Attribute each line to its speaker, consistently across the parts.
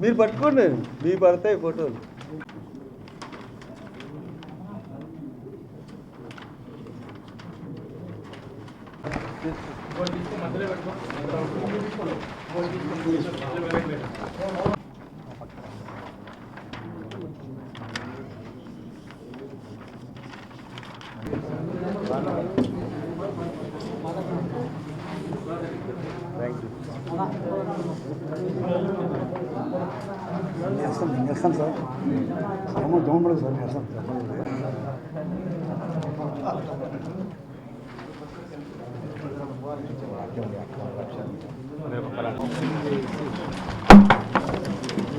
Speaker 1: మీరు పట్టుకోండి. మీ పడతాయి ఫోటోలు మధ్యలో పెట్టుకోండి
Speaker 2: చేస్తాం నేను చేస్తాను సార్ ఏమో దోమడు సార్ చేస్తాం
Speaker 3: ఇంగ్లీష్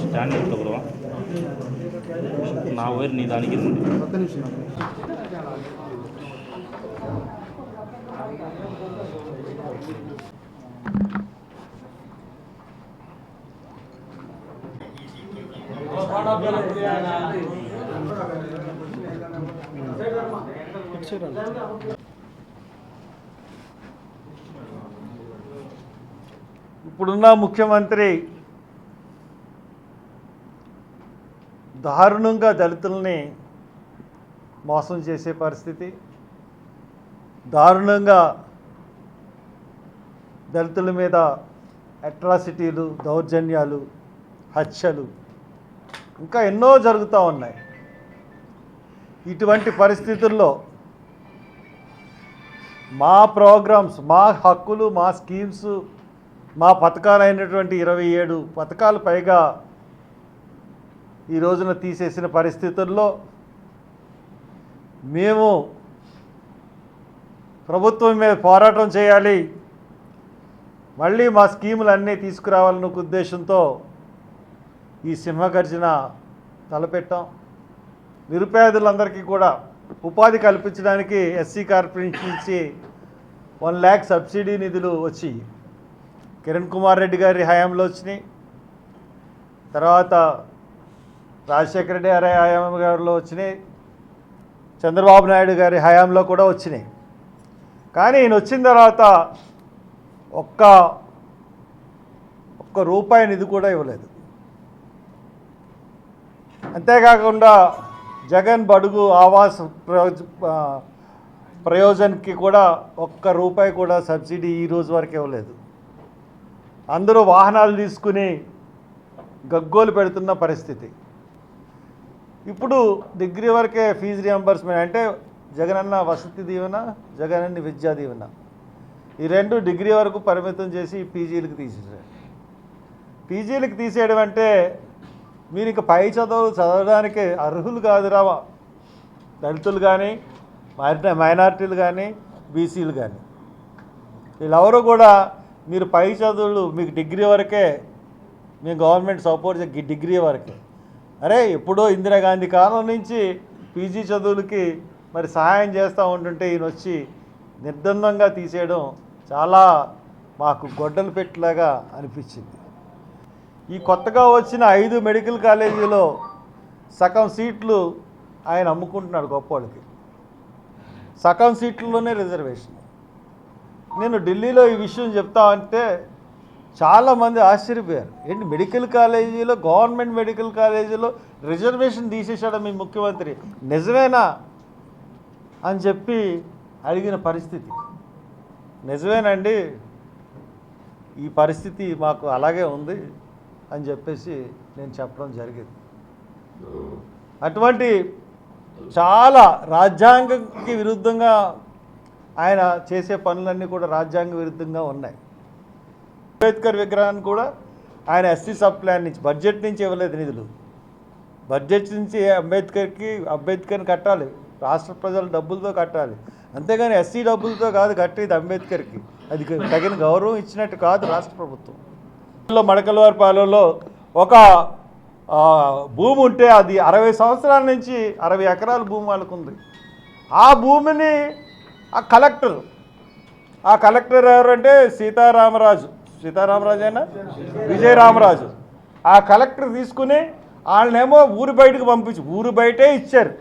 Speaker 3: స్టాండర్డ్ బ్రో. నా వైర్ నీ దానికి
Speaker 1: ఇప్పుడున్న ముఖ్యమంత్రి దారుణంగా దళితుల్ని మోసం చేసే పరిస్థితి దారుణంగా దళితుల మీద అట్రాసిటీలు దౌర్జన్యాలు హత్యలు ఇంకా ఎన్నో జరుగుతూ ఉన్నాయి. ఇటువంటి పరిస్థితుల్లో మా ప్రోగ్రామ్స్ మా హక్కులు మా స్కీమ్స్ మా పథకాలైనటువంటి ఇరవై ఏడు పథకాలు పైగా ఈ రోజున తీసేసిన పరిస్థితుల్లో మేము ప్రభుత్వం మీద పోరాటం చేయాలి. మళ్ళీ మా స్కీములన్నీ తీసుకురావాలన్న ఒక ఉద్దేశంతో ఈ సింహగర్జన తలపెట్టాం. నిరుపేదలందరికీ కూడా ఉపాధి కల్పించడానికి ఎస్సీ కార్పొరేషన్ నుంచి వన్ ల్యాక్ సబ్సిడీ నిధులు వచ్చి కిరణ్ కుమార్ రెడ్డి గారి హయాంలో వచ్చినాయి. తర్వాత రాజశేఖర రెడ్డి గారి హయాం గారిలో వచ్చినాయి. చంద్రబాబు నాయుడు గారి హయాంలో కూడా వచ్చినాయి. కానీ ఈయన వచ్చిన తర్వాత ఒక్క ఒక్క రూపాయి నిధి కూడా ఇవ్వలేదు. అంతేకాకుండా జగన్ బడుగు ఆవాస్ ప్రయోజ ప్రయోజన్కి కూడా ఒక్క రూపాయి కూడా సబ్సిడీ ఈ రోజు వరకు ఇవ్వలేదు. అందరూ వాహనాలు తీసుకుని గగ్గోలు పెడుతున్న పరిస్థితి. ఇప్పుడు డిగ్రీ వరకే ఫీజు రియంబర్స్మెంట్ అంటే జగనన్న వసతి దీవెన జగనన్న విద్యా దీవెన. ఈ రెండు డిగ్రీ వరకు పరిమితం చేసి పీజీలకు తీసేసారు పీజీలకు తీసేయడం అంటే మీరు ఇక పై చదువులు చదవడానికి అర్హులు కాదురా దళితులు కానీ మైనా మైనార్టీలు కానీ బీసీలు కానీ వీళ్ళెవరు కూడా మీరు పై చదువులు మీకు డిగ్రీ వరకే మీ గవర్నమెంట్ సపోర్ట్ చే- డిగ్రీ వరకే. అరే ఎప్పుడో ఇందిరాగాంధీ కాలం నుంచి పీజీ చదువులకి మరి సహాయం చేస్తూ ఉంటుంటే ఈయన వచ్చి నిర్బంధంగా తీసేయడం చాలా మాకు గొడ్డలు పెట్టలాగా అనిపించింది. ఈ కొత్తగా వచ్చిన ఐదు మెడికల్ కాలేజీలో సగం సీట్లు ఆయన అమ్ముకుంటున్నాడు గొప్పవాళ్ళకి సగం సీట్లలోనే రిజర్వేషన్. నేను ఢిల్లీలో ఈ విషయం చెప్తా అంటే చాలామంది ఆశ్చర్యపోయారు. ఏంటి మెడికల్ కాలేజీలో గవర్నమెంట్ మెడికల్ కాలేజీలో రిజర్వేషన్ తీసేశాడు మీ ముఖ్యమంత్రి. నిజమేనా? అని చెప్పి అడిగిన పరిస్థితి. నిజమేనండి. ఈ పరిస్థితి మాకు అలాగే ఉంది అని చెప్పేసి నేను చెప్పడం జరిగింది. అటువంటి చాలా రాజ్యాంగంకి విరుద్ధంగా ఆయన చేసే పనులన్నీ కూడా రాజ్యాంగ విరుద్ధంగా ఉన్నాయి. అంబేద్కర్ విగ్రహాన్ని కూడా ఆయన ఎస్సీ సబ్ ప్లాన్ నుంచి బడ్జెట్ నుంచి ఇవ్వలేదు నిధులు. బడ్జెట్ నుంచి అంబేద్కర్కి అంబేద్కర్ని కట్టాలి. రాష్ట్ర ప్రజలు డబ్బులతో కట్టాలి. అంతేగాని ఎస్సీ డబ్బులతో కాదు కట్టేది అంబేద్కర్కి. అది తగిన గౌరవం ఇచ్చినట్టు కాదు రాష్ట్ర ప్రభుత్వం. లో మడకలవారిపాలెంలో ఒక భూమి ఉంటే అది అరవై సంవత్సరాల నుంచి అరవై ఎకరాల భూమి వాళ్ళకు ఉంది ఆ భూమిని ఆ కలెక్టర్ ఆ కలెక్టర్ ఎవరంటే సీతారామరాజు. సీతారామరాజు అయినా? విజయరామరాజు. ఆ కలెక్టర్ తీసుకుని వాళ్ళనేమో ఊరు బయటకు పంపించి ఊరు బయటే ఇచ్చారు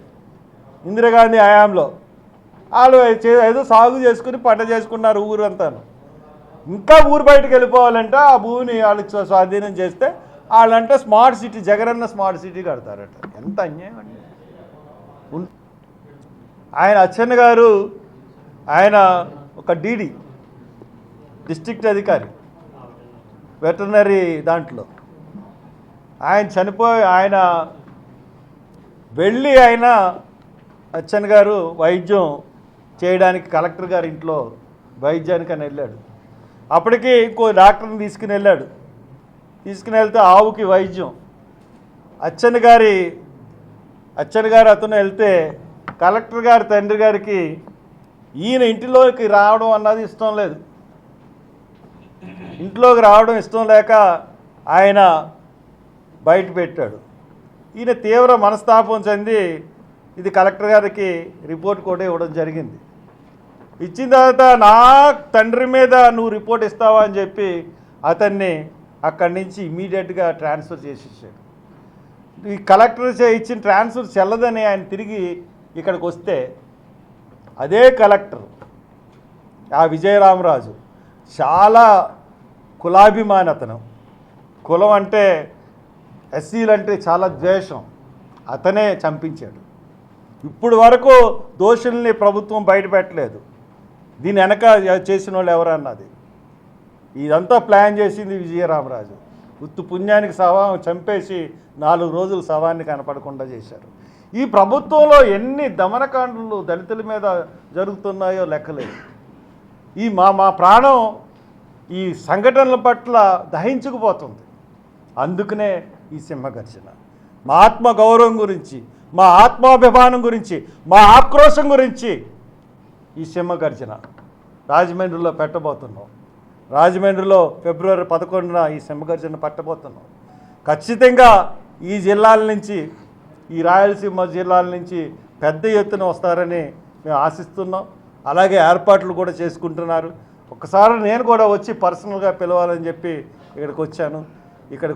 Speaker 1: ఇందిరాగాంధీ హయాంలో. వాళ్ళు ఏదో సాగు చేసుకుని పంట చేసుకున్నారు ఊరంతాను. ఇంకా ఊరు బయటకు వెళ్ళిపోవాలంటే ఆ భూమిని వాళ్ళకి స్వాధీనం చేస్తే వాళ్ళంటే smart city Jagananna smart city కడతారట. ఎంత అన్యాయం అండి. ఆయన అచ్చన్న గారు ఆయన ఒక డీడీ డిస్ట్రిక్ట్ అధికారి. వెటర్నరీ దాంట్లో. ఆయన చనిపోయి ఆయన వెళ్ళి ఆయన అచ్చన్ గారు వైద్యం చేయడానికి కలెక్టర్ గారి ఇంట్లో వైద్యానికి అని వెళ్ళాడు. అప్పటికి ఇంకో డాక్టర్ని తీసుకుని వెళ్ళాడు. తీసుకుని వెళ్తే ఆవుకి వైద్యం. అచ్చన్ గారి అచ్చన్ గారు అతను వెళ్తే కలెక్టర్ గారి తండ్రి గారికి ఈయన ఇంటిలోకి రావడం అన్నది ఇష్టం లేదు. ఇంట్లోకి రావడం ఇష్టం లేక ఆయన బయట పెట్టాడు. ఈయన తీవ్ర మనస్తాపం చెంది ఇది కలెక్టర్ గారికి రిపోర్ట్ కూడా ఇవ్వడం జరిగింది. ఇచ్చిన తర్వాత నా తండ్రి మీద నువ్వు రిపోర్ట్ ఇస్తావా అని చెప్పి అతన్ని అక్కడి నుంచి ఇమీడియట్గా ట్రాన్స్ఫర్ చేసేసాడు. ఈ కలెక్టర్ ఇచ్చిన ట్రాన్స్ఫర్ చెల్లదని ఆయన తిరిగి ఇక్కడికి వస్తే అదే కలెక్టర్ ఆ విజయరామరాజు చాలా కులాభిమానతను. కులం అంటే ఎస్సీలు అంటే చాలా ద్వేషం. అతనే చంపించాడు. ఇప్పుడు వరకు దోషుల్ని ప్రభుత్వం బయటపెట్టలేదు. దీని వెనక చేసిన వాళ్ళు ఎవరన్నది? ఇదంతా ప్లాన్ చేసింది విజయరామరాజు. ఉత్తు పుణ్యానికి శవం చంపేసి నాలుగు రోజులు శవాన్ని కనపడకుండా చేశారు. ఈ ప్రభుత్వంలో ఎన్ని దమనకాండలు దళితుల మీద జరుగుతున్నాయో లెక్కలేదు. ఈ మా మా ప్రాణం ఈ సంఘటనల పట్ల దహించుకుపోతుంది. అందుకనే ఈ సింహఘర్షణ మా ఆత్మ గౌరవం గురించి మా ఆత్మాభిమానం గురించి మా ఆక్రోశం గురించి ఈ సింహగర్జన రాజమండ్రిలో పెట్టబోతున్నాం. రాజమండ్రిలో ఫిబ్రవరి పదకొండున ఈ సింహగర్జన పెట్టబోతున్నాం. ఖచ్చితంగా ఈ జిల్లాల నుంచి ఈ రాయలసీమ జిల్లాల నుంచి పెద్ద ఎత్తున వస్తారని మేము ఆశిస్తున్నాం. అలాగే ఏర్పాట్లు కూడా చేసుకుంటున్నారు. ఒకసారి నేను కూడా వచ్చి పర్సనల్గా పిలవాలని చెప్పి ఇక్కడికి వచ్చాను. ఇక్కడ